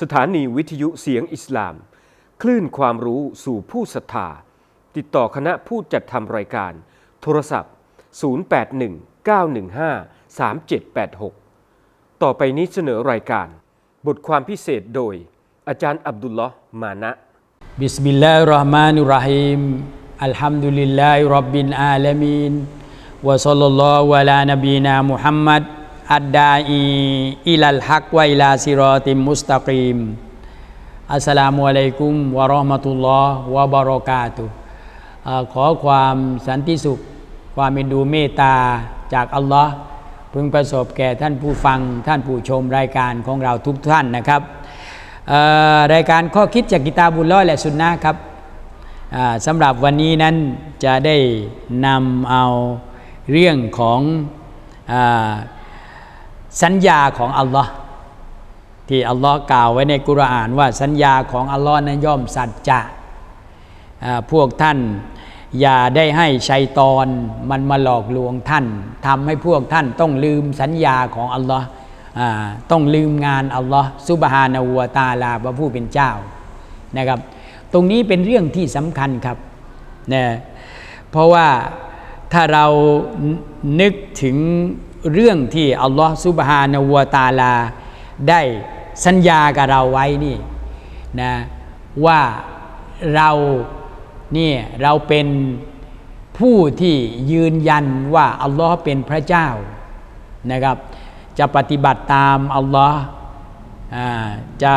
สถานีวิทยุเสียงอิสลาม คลื่นความรู้สู่ผู้ศรัทธา ติดต่อคณะผู้จัดทำรายการ โทรศัพท์ 0819153786 ต่อไปนี้เสนอรายการ บทความพิเศษโดย อาจารย์อับดุลลอฮ์มานะบิสมิลลาฮิรราะห์มานุรราะฮีมอัลฮัมดุลิลลาฮิรับบิลอาลามีนวะซัลลัลลอฮุอะลานบีนามุฮัมมัด สสลามุอะลัยกุมวะราะห์มะตุลลอฮ์วะบะเราะกาตุขอความสันติสุข ความเมตดูเมตตาจากอัลลอฮ์พึงประสบแก่ท่านผู้ฟังท่านผู้ชมรายการของเราทุกท่านนะครับรายการข้อคิดจากกิตาบุลลอและสุนนะครับสำหรับวันนี้นั้นจะได้นำเอาเรื่องของอ สัญญาของอัลลอฮ์ที่อัลลอฮ์กล่าวไว้ในกุรอานว่าสัญญาของอัลลอฮ์นั้นย่อมสัจจะพวกท่านอย่าได้ให้ชัยตอนมันมาหลอกลวงท่านทำให้พวกท่านต้องลืมสัญญาของอัลลอฮ์ต้องลืมงานอัลลอฮ์ซุบฮานาหูวะตาลาพระผู้เป็นเจ้านะครับ ตรงนี้เป็นเรื่องที่สำคัญครับนะเพราะว่าถ้าเรานึกถึง เรื่องที่อัลลอฮ์ซุบฮานาวตาลา ได้สัญญากับเราไว้นี่นะว่าเราเนี่ยเราเป็นผู้ที่ยืนยันว่าอัลลอฮ์เป็นพระเจ้านะครับ จะปฏิบัติตามอัลลอฮ์จะ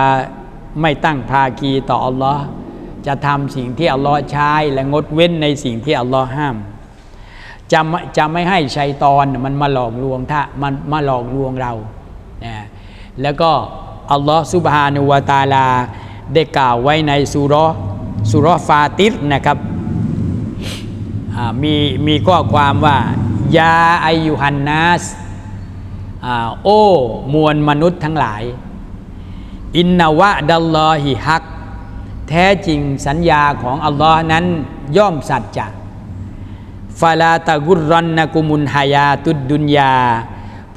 ไม่ตั้งภาคีต่ออัลลอฮ์จะทำสิ่งที่อัลลอฮ์ใช้และงดเว้นในสิ่งที่อัลลอฮ์ห้าม จะไม่จะไม่ให้ชัยตอนมันมาหลอกลวงถ้ามันมาหลอกลวงเรานะแล้วก็อัลลอฮ์ซุบฮานุวาตาลาได้กล่าวไว้ในสุรสุรฟาติรนะครับมีมีข้อความว่ายาอายุฮันนัสโอ้มวลมนุษย์ทั้งหลาย อินนาวะดัลลอฮิฮัก แท้จริงสัญญาของอัลลอฮ์นั้นย่อมสัจจะ ฟาลาตะกุรรอนนกุมุนฮายาตุดดุนยา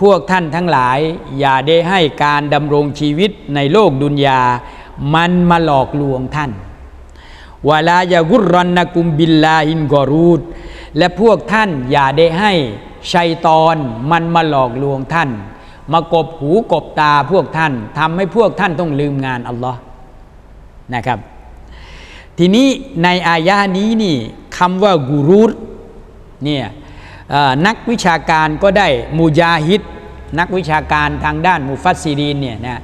พวกท่านทั้งหลาย อย่าได้ให้การดำรงชีวิตในโลกดุนยา มันมาหลอกลวงท่านวาลายากุรรอนนกุมบิลลาฮินกอรูดและพวกท่านอย่าได้ให้ชัยตอนมันมาหลอกลวงท่าน มากบหูกบตาพวกท่านทำให้พวกท่านต้องลืมงานอัลลอฮ์นะครับ ทีนี้ในอายะนี้นี่คำว่ากูรูด เนี่ยนักวิชาการก็ได้มูจาฮิดนักวิชาการทางด้านมุฟัสซีรีนเนี่ยนะ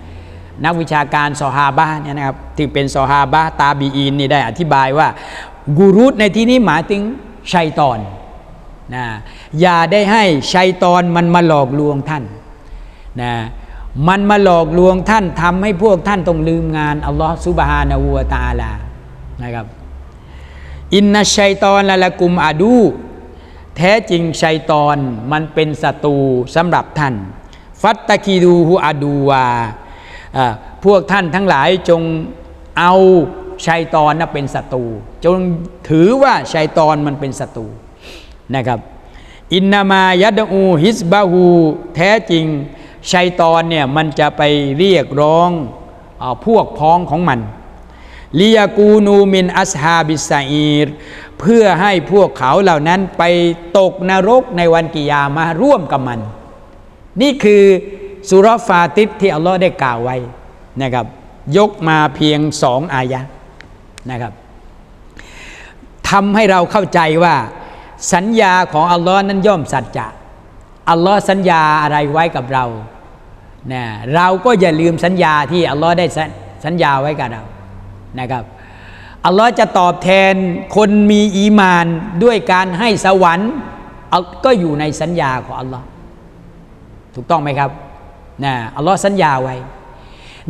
นักวิชาการซอฮาบะเนี่ยนะครับที่เป็นซอฮาบะตาบีอีนนี่ได้อธิบายว่ากูรูดในที่นี้หมายถึงชัยตอนนะอย่าได้ให้ชัยตอนมันมาหลอกลวงท่านนะมันมาหลอกลวงท่านทำให้พวกท่านต้องลืมงานอัลลอฮ์ซุบฮานาหูวะตาลานะครับอินนัชชัยตอนละละกุมอาดู แท้จริงชัยตอนมันเป็นศัตรูสำหรับท่าน ฟัตตะคีดูฮูอาดูวาพวกท่านทั้งหลายจงเอาชัยตอนนะเป็นศัตรูจงถือว่าชัยตอนมันเป็นศัตรูนะครับ อินนามายดอูฮิสบาฮูแท้จริงชัยตอนเนี่ยมันจะไปเรียกร้องอพวกพ้องของมัน ลียากูนูมินอัสฮาบิสอีรเพื่อให้พวกเขาเหล่านั้นไปตกนรกในวันกิยามาร่วมกับมัน นี่คือสุรฟาติสที่อัลลอฮ์ได้กล่าวไว้นะครับ ยกมาเพียงสองอายะนะครับทำให้เราเข้าใจว่า สัญญาของอัลลอฮ์นั้นย่อมสัจจะอัลลอฮ์สัญญาอะไรไว้กับเรานะเราก็อย่าลืมสัญญาที่อัลลอฮ์ได้สัญญาไว้กับเรา นะครับอัลลอฮ์จะตอบแทนคนมีอีมานด้วยการให้สวรรค์ก็อยู่ในสัญญาของอัลลอฮ์ถูกต้องไหมครับนะอัลลอฮ์สัญญาไว้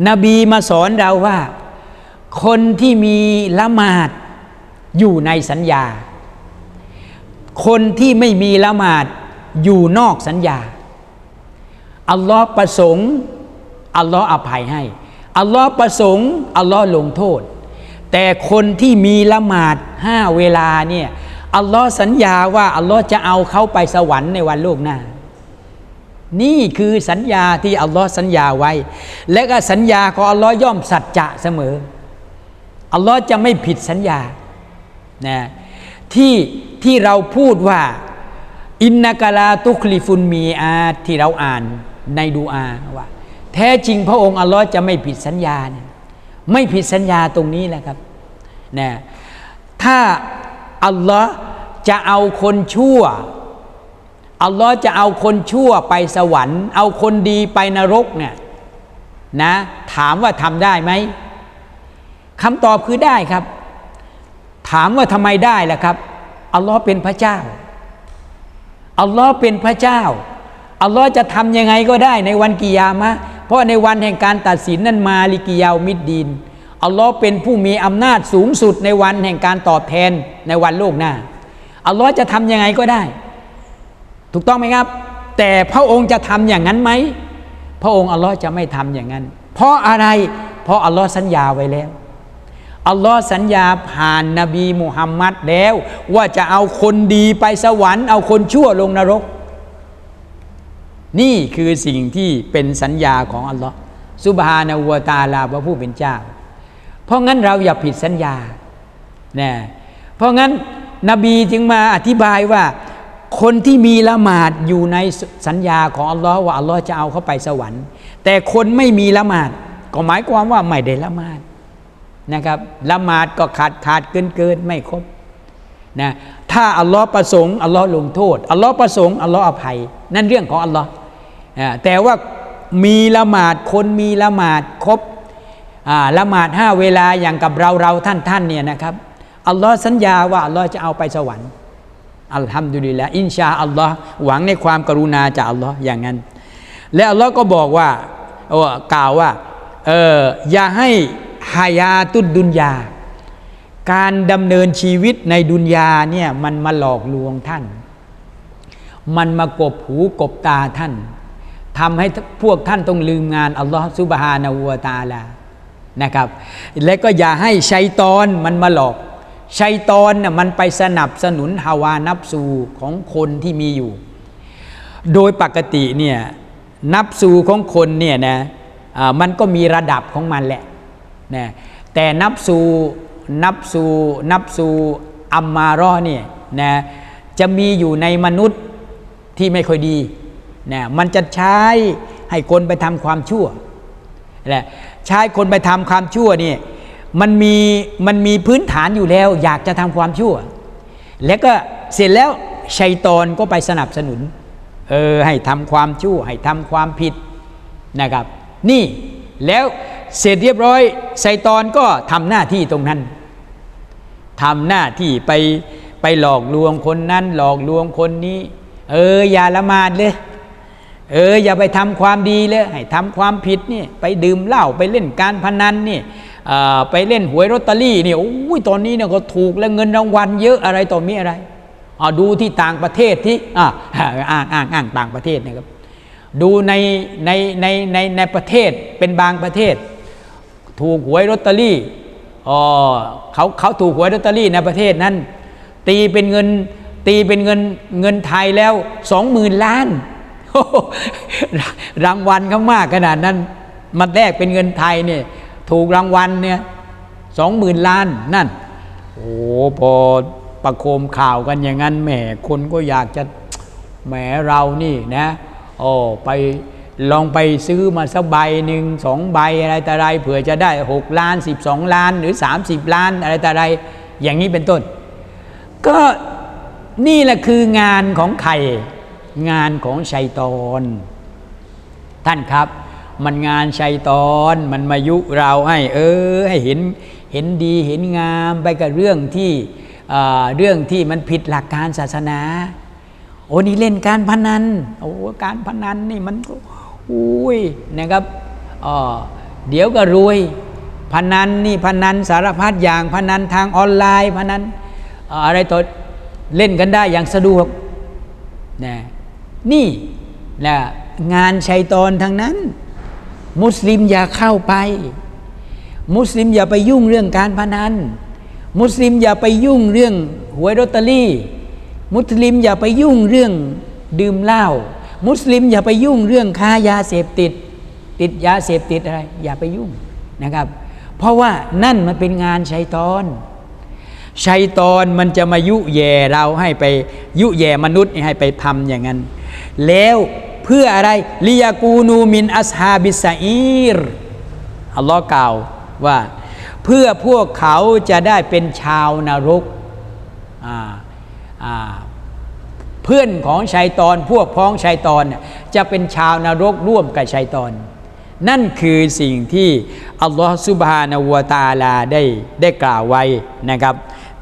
นบีมาสอนเราว่า คนที่มีละหมาดอยู่ในสัญญา คนที่ไม่มีละหมาดอยู่นอกสัญญาอัลลอฮ์ประสงค์อัลลอฮ์อภัยให้ อัลลอฮ์ประสงค์อัลลอฮ์ลงโทษ แต่คนที่มีละหมาดห้าเวลาเนี่ยอัลลอฮ์สัญญาว่าอัลลอฮ์จะเอาเขาไปสวรรค์ในวันโลกหน้า นี่คือสัญญาที่อัลลอฮ์สัญญาไว้ และก็สัญญาของอัลลอฮ์ย่อมสัจจะเสมออัลลอฮ์จะไม่ผิดสัญญานะที่ที่เราพูดว่าอินนากาลาตุคลิฟุนมีอาที่เราอ่านในดูอาว่า แท้จริงพระองค์อัลลอฮ์จะไม่ผิดสัญญาเนี่ยไม่ผิดสัญญาตรงนี้แหละครับนะถ้าอัลลอฮ์จะเอาคนชั่วอัลลอฮ์จะเอาคนชั่วไปสวรรค์ เอาคนดีไปนรกเนี่ยนะถามว่าทำได้ไหมคำตอบคือได้ครับ ถามว่าทำไมได้ล่ะครับอัลลอฮ์เป็นพระเจ้าอัลลอฮ์เป็นพระเจ้าอัลลอฮ์จะทำยังไงก็ได้ในวันกิยามะ เพราะในวันแห่งการตัดสินนั้นมาลิกิยาวมิดดีนอัลลอฮ์เป็นผู้มีอำนาจสูงสุดในวันแห่งการตอบแทนในวันโลกหน้าอัลลอฮ์จะทำยังไงก็ได้ ถูกต้องไหมครับ แต่พระองค์จะทำอย่างนั้นไหมพระองค์อัลลอฮ์จะไม่ทำอย่างนั้น เพราะอะไร เพราะอัลลอฮ์สัญญาไว้แล้วอัลลอฮ์สัญญาผ่านนบีมุฮัมมัดแล้ว ว่าจะเอาคนดีไปสวรรค์เอาคนชั่วลงนรก นี่คือสิ่งที่เป็นสัญญาของอัลลอฮ์ซุบฮานาอูวตาลาพระผู้เป็นเจ้า เพราะงั้นเราอย่าผิดสัญญานะเพราะงั้นนบีจึงมาอธิบายว่า คนที่มีละหมาดอยู่ในสัญญาของอัลลอฮ์ว่าอัลลอฮ์จะเอาเขาไปสวรรค์ แต่คนไม่มีละหมาด ก็หมายความว่าไม่ได้ละหมาดนะครับละหมาดก็ขาดขาดเกินเกินไม่ครบ นะถ้าอัลลอฮ์ประสงค์อัลลอฮ์ลงโทษอัลลอฮ์ประสงค์อัลลอฮ์อภัย นั่นเรื่องของอัลลอฮ์แต่ว่ามีละหมาดคนมีละหมาดครบละหมาดห้าเวลาอย่างกับเราเราท่านท่านเนี่ยนะครับอัลลอฮ์สัญญาว่าอัลลอฮ์จะเอาไปสวรรค์อัลฮัมดุลิลละอินชาอัลลอฮ์หวังในความกรุณาจากอัลลอฮ์อย่างนั้น และอัลลอฮ์ก็บอกว่ากล่าวว่าเอออย่าให้ฮายาตุดดุนยา การดำเนินชีวิตในดุนยาเนี่ยมันมาหลอกลวงท่าน มันมากบหูกบตาท่านทำให้พวกท่านต้องลืมงานอัลลอฮ์ซุบฮานาอูวตาลานะครับ และก็อย่าให้ชัยตอนมันมาหลอกชัยตอนน่ะมันไปสนับสนุนฮาวานับสูของคนที่มีอยู่ โดยปกติเนี่ยนับสูของคนเนี่ยนะอ่ามันก็มีระดับของมันแหละนะแต่นับสู นับสูนับสูอัมมารอเนี่ยนะจะมีอยู่ในมนุษย์ที่ไม่ค่อยดีนะมันจะใช้ให้คนไปทำความชั่วแหละใช้คนไปทำความชั่วนี่มันมีมันมีพื้นฐานอยู่แล้ว อยากจะทำความชั่ว แล้วก็เสร็จแล้วชัยตอนก็ไปสนับสนุนเออให้ทำความชั่ว ให้ทำความผิดนะครับ นี่แล้วเสร็จเรียบร้อยชัยตอนก็ทำหน้าที่ตรงนั้น ทำหน้าที่ไปไปหลอกลวงคนนั้น หลอกลวงคนนี้ เอออย่าละมาดเลย เอออย่าไปทำความดีเลยให้ทำความผิดนี่ไปดื่มเหล้าไปเล่นการพนันนี่อ่อไปเล่นหวยลอตเตอรี่นี่โอ้ยตอนนี้เนี่ยก็ถูกแล้วเงินรางวัลเยอะอะไรต่อมีอะไรอ่าดูที่ต่างประเทศที่อ่าอ้างอ้างอ้างต่างประเทศนะครับ ดูในในในในในประเทศเป็นบางประเทศ ถูกหวยลอตเตอรี่ อ๋อเขาเขาถูกหวยลอตเตอรี่ในประเทศนั้น ตีเป็นเงินตีเป็นเงินเงินไทยแล้วสองหมื่นล้าน รางวัลเขามากขนาดนั้นมันแรกเป็นเงินไทยเนี่ยถูกรางวัลเนี่ยสองหมื่นล้านนั่นโอ้พอประโคมข่าวกันอย่างนั้นแหมคนก็อยากจะแหมเรานี่นะโอ้ไป ลองไปซื้อมาสักใบหนึ่งสองใบอะไรแต่ไรเผื่อจะได้หกล้านสิบสองล้านหรือสามสิบล้านอะไรแต่ไรอย่างนี้เป็นต้น ก็นี่แหละคืองานของใครงานของชัยตอน ท่านครับ มันงานชัยตอนมันมายุเราให้ เออให้เห็นเห็นดีเห็นงามไปกับเรื่องที่อ่าเรื่องที่มันผิดหลักการศาสนา โอ้นี่เล่นการพนันโอ้การพนันนี่มันก็ อุ้ยนะครับเดี๋ยวก็รวยพนันนี่พนันสารพัดอย่างพนันทางออนไลน์พนันอออะไรต่อเล่นกันได้อย่างสะดวกนะนี่นะงานชัยตอนทางนั้น มุสลิมอย่าเข้าไป มุสลิมอย่าไปยุ่งเรื่องการพนัน มุสลิมอย่าไปยุ่งเรื่องหวยลอตเตอรี่ มุสลิมอย่าไปยุ่งเรื่องดื่มเหล้า มุสลิมอย่าไปยุ่งเรื่องค้ายาเสพติด ติดยาเสพติดอะไร อย่าไปยุ่งนะครับ เพราะว่านั่นมันเป็นงานชัยตอนชัยตอนมันจะมายุแย่เราให้ไปยุแย่มนุษย์ให้ไปทำอย่างนั้น แล้วเพื่ออะไรลิยากูนูมินอัสฮาบิสอีรอัลลอฮ์กล่าวว่า เพื่อพวกเขาจะได้เป็นชาวนรกอ่าอ่า พื่อนของชัยตอนพวกพ้องชัยตอนจะเป็นชาวนรกร่วมกับชัยตอน นั่นคือสิ่งที่อัลลอฮฺซุบฮานาวะตาลาได้ได้กล่าวไว้นะครับ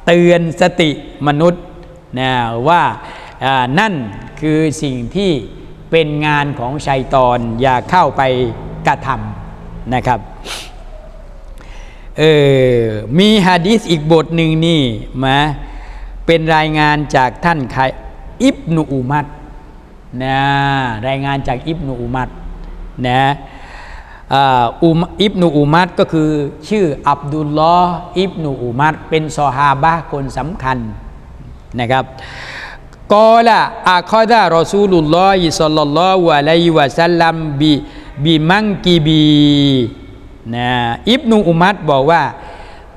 เตือนสติมนุษย์นะว่าอ่านั่นคือสิ่งที่เป็นงานของชัยตอนอย่าเข้าไปกระทำนะครับเออมีฮะดีษอีกบทหนึ่งนี่มาเป็นรายงานจากท่านใคร อิบนุอุมัดนะรายงานจากอิบนุอุมัดนะอุมอิบนูอุมัดก็คือชื่ออับดุลลอฮ์อิบนูอุมัดเป็นซอฮาบะคนสำคัญนะครับกอละอาคอดารอซูลุลลอฮิสัลลัลลอฮุอะลัยฮิวะสัลลัมบิบิมังกีบีนะอิบนูอุมัดบอกว่า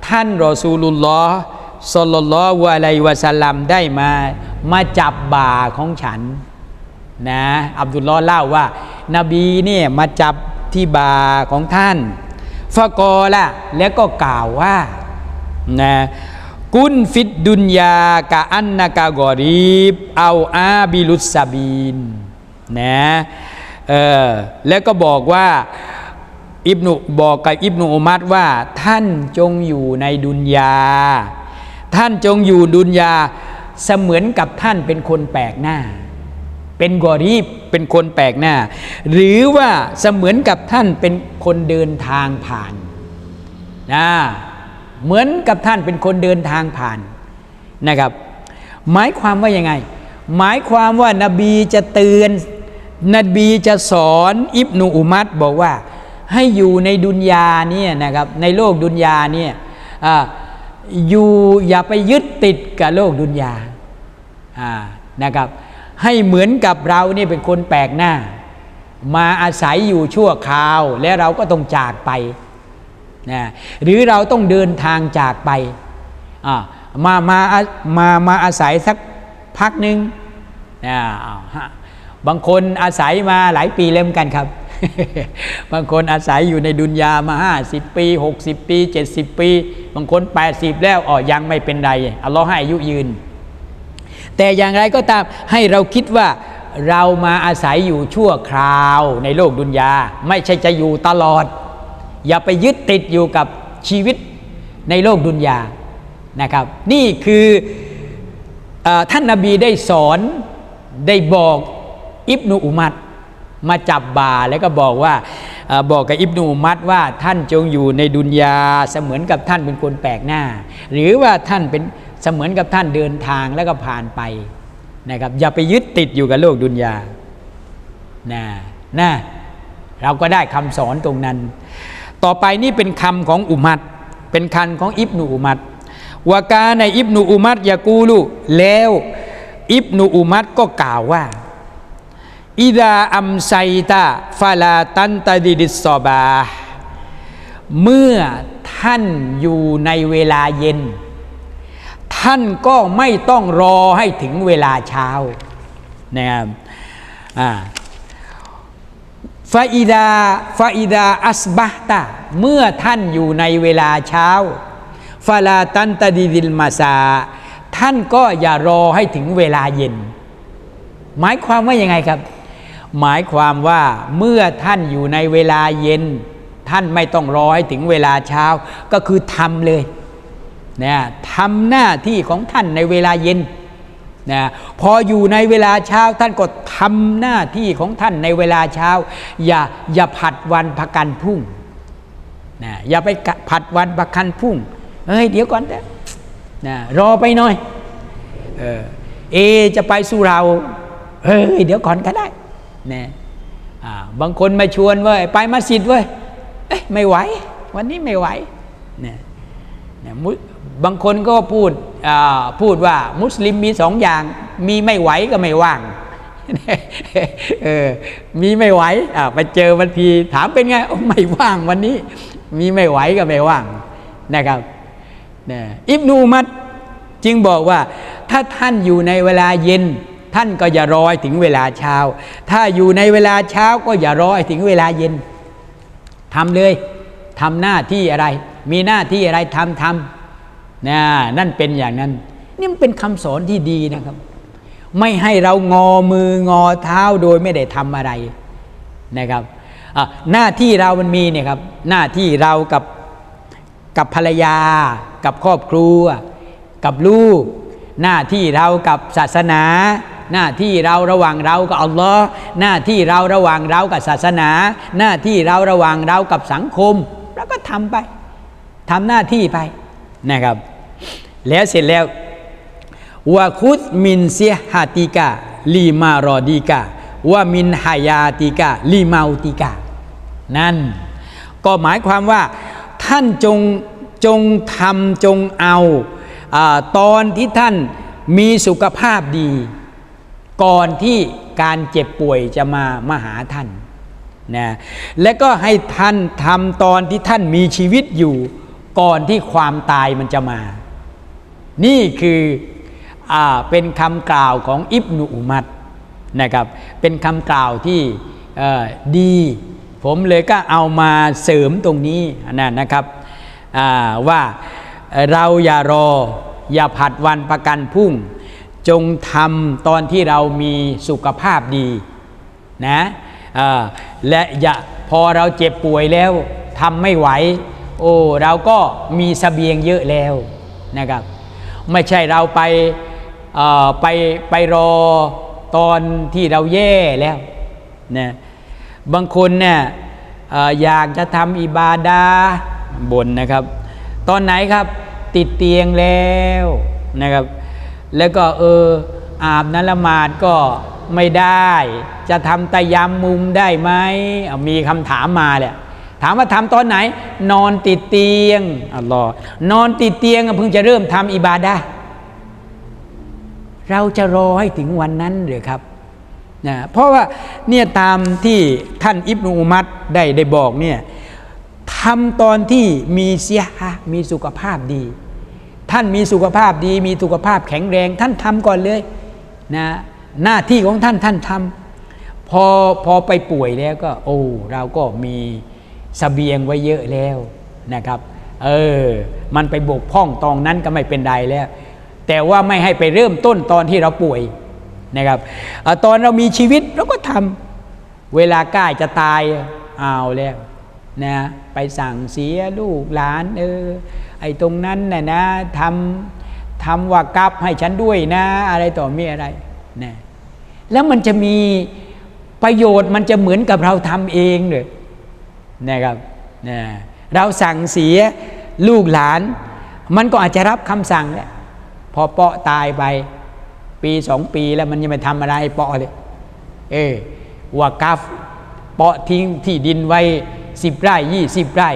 ท่านรอซูลุลลอฮ์สัลลัลลอฮุอะลัยฮิวะสัลลัมได้มา มาจับบ่าของฉันนะอับดุลลอฮ์เล่าว่า นบีเนี่ยมาจับที่บาของท่านฟะกอละแล้วก็กล่าวว่านะกุนฟิดดุนยากะอันนากากอรีบเอาอาบิลุสบีนนะเออแล้วก็บอกว่าอิบนุบอกกับอิบนุอุมัดว่า ท่านจงอยู่ในดุนยา ท่านจงอยู่ดุนยา เสมือนกับท่านเป็นคนแปลกหน้า เป็นกอรีบเป็นคนแปลกหน้า หรือว่าเสมือนกับท่านเป็นคนเดินทางผ่านนะเหมือนกับท่านเป็นคนเดินทางผ่านนะครับ หมายความว่ายังไง หมายความว่านบีจะเตือนนบีจะสอนอิบนูอุมัดบอกว่า ให้อยู่ในดุนยาเนี่ยนะครับในโลกดุนยาเนี่ยออยู่อย่าไปยึดติดกับโลกดุนยา นะครับ ให้เหมือนกับเรานี่เป็นคนแปลกหน้า มาอาศัยอยู่ชั่วคราว และเราก็ต้องจากไปนะหรือเราต้องเดินทางจากไปอ่ามามามามาอาศัยสักพักหนึ่งนะฮะบางคนอาศัยมาหลายปีเล่มกันครับ บางคนอาศัยอยู่ในดุนยามา 50 ปี 60 ปี 70 ปี บางคน 80 แล้วอ๋อยังไม่เป็นไรอัลลอฮ์ให้อายุยืน แต่อย่างไรก็ตามให้เราคิดว่าเรามาอาศัยอยู่ชั่วคราวในโลกดุนยา ไม่ใช่จะอยู่ตลอด อย่าไปยึดติดอยู่กับชีวิตในโลกดุนยานะครับ นี่คืออท่านนาบีได้สอนได้บอกอิบนุอุมัดมาจับบาแล้วก็บอกว่าอบอกกับอิบนุอุมัดว่าท่านจงอยู่ในดุนยาเสมือนกับท่านเป็นคนแปลกหน้า หรือว่าท่านเป็น เสมือนกับท่านเดินทางแล้วก็ผ่านไปนะครับอย่าไปยึดติดอยู่กับโลกดุนยานะนะเราก็ได้คำสอนตรงนั้น ต่อไปนี่เป็นคำของอุมัดเป็นคันของอิบนุอุมัดวากาในอิบนุอุมัดยากูลูแล้วอิบนุอุมัดก็กล่าวว่าอิดาอัมไซตาฟาลาตันตาดิดิสซอบา เมื่อท่านอยู่ในเวลาเย็น ท่านก็ไม่ต้องรอให้ถึงเวลาเช้านะครับฟาอิดาฟาอิดาอัสบะตาเมื่อท่านอยู่ในเวลาเช้าฟาลาตันตดิดิลมาซาท่านก็อย่ารอให้ถึงเวลาเย็น หมายความว่ายังไงครับ หมายความว่าเมื่อท่านอยู่ในเวลาเย็น ท่านไม่ต้องรอให้ถึงเวลาเช้า ก็คือทำเลย นะทำหน้าที่ของท่านในเวลาเย็นนะพออยู่ในเวลาเช้าท่านก็ทำหน้าที่ของท่านในเวลาเช้า อย่าอย่าผัดวันพักกันพรุ่งนะอย่าไปผัดวันพักกันพรุ่งเฮ้ยเดี๋ยวก่อนนะนะรอไปหน่อยเออเอจะไปสู่เราเฮ้ยเดี๋ยวก่อนก็ได้นะบางคนมาชวนเว้ยไปมัสยิดเว้ยเอ้ยไม่ไหว วันนี้ไม่ไหวนะนะ บางคนก็พูดพูดว่ามุสลิมมีสองอย่าง มีไม่ไหวก็ไม่ว่างเออมีไม่ไหวอ่าไปเจอวันทีถามเป็นไงไม่ว่างวันนี้ มีไม่ไหวก็ไม่ว่างนะครับนะอิบนูมัดจึงบอกว่า ถ้าท่านอยู่ในเวลาเย็น ท่านก็อย่ารอถึงเวลาเช้า ถ้าอยู่ในเวลาเช้าก็อย่ารอถึงเวลาเย็นทำเลยทำหน้าที่อะไร มีหน้าที่อะไรทำทำ นะนั่นเป็นอย่างนั้นนี่มันเป็นคำสอนที่ดีนะครับ ไม่ให้เรางอมืองอเท้าโดยไม่ได้ทำอะไรนะครับหน้าที่เรามันมีเนี่ยครับหน้าที่เรากับกับภรรยา กับครอบครัว กับลูก หน้าที่เรากับศาสนา หน้าที่เราระหว่างเรากับอัลลอฮ์หน้าที่เราระหว่างเรากับศาสนา หน้าที่เราระหว่างเรากับสังคมเราก็ทำไปทำหน้าที่ไป นะครับ แล้วเสร็จแล้ววะคุดมินเซียฮาติกาลีมารอดีกาวะมินฮายาติกาลีมาติกานั่น ก็หมายความว่าท่านจงจงทำจงเอาอาตอนที่ท่านมีสุขภาพดี ก่อนที่การเจ็บป่วยจะมามาหาท่านนะและก็ให้ท่านทำตอนที่ท่านมีชีวิตอยู่ ก่อนที่ความตายมันจะมา นี่คืออเป็นคำกล่าวของอิบนุอุมัดนะครับ เป็นคำกล่าวที่ดี ผมเลยก็เอามาเสริมตรงนี้นะนะครับว่าเราอย่ารอ อย่าผัดวันประกันพุ่ง จงทำตอนที่เรามีสุขภาพดีนะและอย่าพอเราเจ็บป่วยแล้วทำไม่ไหว โอ้เราก็มีสเสบียงเยอะแล้วนะครับ ไม่ใช่เราไปไปไปรอตอนที่เราแย่แล้วนะบางคนเนี่ยออยากจะทำอิบาดาบนนะครับ ตอนไหนครับติดเตียงแล้วนะครับ แล้วก็เอออาบน้ำละหมาดก็ไม่ได้ จะทำตะยามมุมได้ไหมมีคำถามมาแหละ ถามว่าทำตอนไหน นอนติดเตียงอัลลอฮ์นอนติดเตียงเพิ่งจะเริ่มทำอิบาดาเราจะรอให้ถึงวันนั้นหรือครับนะเพราะว่าเนี่ยตามที่ท่านอิบนุอุมัดได้ได้บอกเนี่ยทำตอนที่มีเสียะมีสุขภาพดี ท่านมีสุขภาพดี มีสุขภาพแข็งแรง ท่านทำก่อนเลยนะหน้าที่ของท่านท่านทำพอพอไปป่วยแล้วก็ โอ้เราก็มี สเสบียงไว้เยอะแล้วนะครับ เออ มันไปบกพร่องตองนั้นก็ไม่เป็นไรแล้ว แต่ว่าไม่ให้ไปเริ่มต้นตอนที่เราป่วยนะครับอตอนเรามีชีวิตเราก็ทำเวลาใกล้จะตายเอาแล้วนะไปสั่งเสียลูกหลานเออไอ้ตรงนั้นน่ะนะทำทำว่ากับให้ฉันด้วยนะ อะไรต่อมีอะไรนะแล้วมันจะมีประโยชน์มันจะเหมือนกับเราทำเองเลย นะครับนะเราสั่งเสียลูกหลาน มันก็อาจจะรับคำสั่งแหละพอเปาะตายไป ปีสองปีแล้วมันยังไม่ทำอะไรเปาะเลยเออว่ากัฟเปาะทิ้งที่ดินไว้สิบไร่ยี่สิบไร่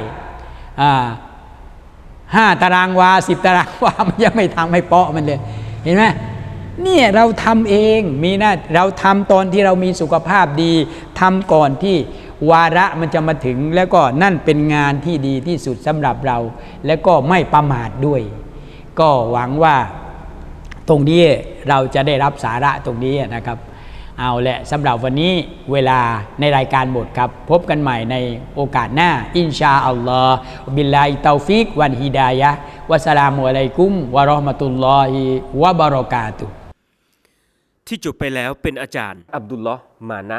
ห้าตารางวาสิบตารางวา มันยังไม่ทำให้เปาะมันเลย เห็นไหมเนี่ยเราทำเองมีหน้าเราทำตอนที่เรามีสุขภาพดีทำก่อนที่ วาระมันจะมาถึงแล้วก็นั่นเป็นงานที่ดีที่สุดสำหรับเรา แล้วก็ไม่ประมาทด้วย ก็หวังว่าตรงนี้เราจะได้รับสาระตรงนี้นะครับ เอาแหละสำหรับวันนี้เวลาในรายการหมดครับ พบกันใหม่ในโอกาสหน้า อินชาอัลลอฮ์บิลลาฮิเตาฟิก วันฮิดายะฮ์วะสลามุอะลัยกุมวะเราะห์มะตุลลอฮิวะบะเราะกาตุฮ์ที่จบไปแล้วเป็นอาจารย์ อับดุลลอฮ์มานะ